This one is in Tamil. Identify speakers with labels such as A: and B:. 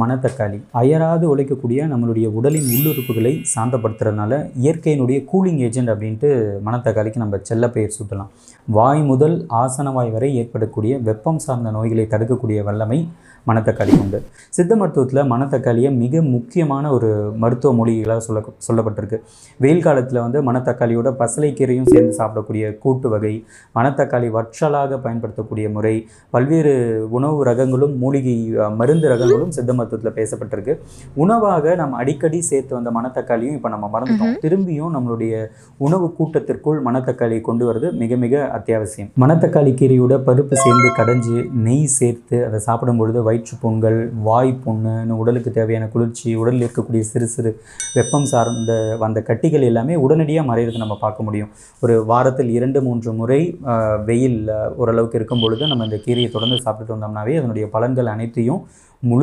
A: மணத்தக்காளி. அயராது உழைக்கக்கூடிய நம்மளுடைய உடலின் உள்ளுறுப்புகளை சாந்தப்படுத்துறதுனால இயற்கையினுடைய கூலிங் ஏஜென்ட் அப்படின்ட்டு மணத்தக்காளிக்கு நம்ம செல்ல பெயர் சூட்டலாம். வாய் முதல் ஆசனவாய் வரை ஏற்படக்கூடிய வெப்பம் சார்ந்த நோய்களை தடுக்கக்கூடிய வல்லமை மணத்தக்காளி உண்டு. சித்த மருத்துவத்தில் மணத்தக்காளியை மிக முக்கியமான ஒரு மருத்துவ மூலிகைகளாக சொல்ல சொல்லப்பட்டிருக்கு. வெயில் காலத்தில் வந்து மணத்தக்காளியோட பசலைக்கீரையும் சேர்ந்து சாப்பிடக்கூடிய கூட்டு வகை மணத்தக்காளி வற்றலாக பயன்படுத்தக்கூடிய முறை பல்வேறு உணவு ரகங்களும் மூலிகை மருந்து ரகங்களும் சித்த மருத்துவத்தில் பேசப்பட்டிருக்கு. உணவாக நம்ம அடிக்கடி சேர்த்து வந்த மணத்தக்காளியும் இப்போ நம்ம மறந்துட்டோம். திரும்பியும் நம்மளுடைய உணவு கூட்டத்திற்குள் மணத்தக்காளி கொண்டு வரது மிக மிக அத்தியாவசியம். மணத்தக்காளி கீரையோட பருப்பு சேர்ந்து கடைஞ்சு நெய் சேர்த்து அதை சாப்பிடும் பொழுது வயிற்று பொங்கல் வாய் புண்ணு உடலுக்கு தேவையான குளிர்ச்சி உடலில் இருக்கக்கூடிய சிறு சிறு வெப்பம் சார்ந்த வந்த கட்டிகள் எல்லாமே உடனடியாக மறையிறது நம்ம பார்க்க முடியும். ஒரு வாரத்தில் இரண்டு மூன்று முறை வெயில் ஓரளவுக்கு இருக்கும் பொழுது நம்ம இந்த கீரையை தொடர்ந்து சாப்பிட்டுட்டு வந்தோம்னாவே அதனுடைய பலன்கள் அனைத்தையும் முழு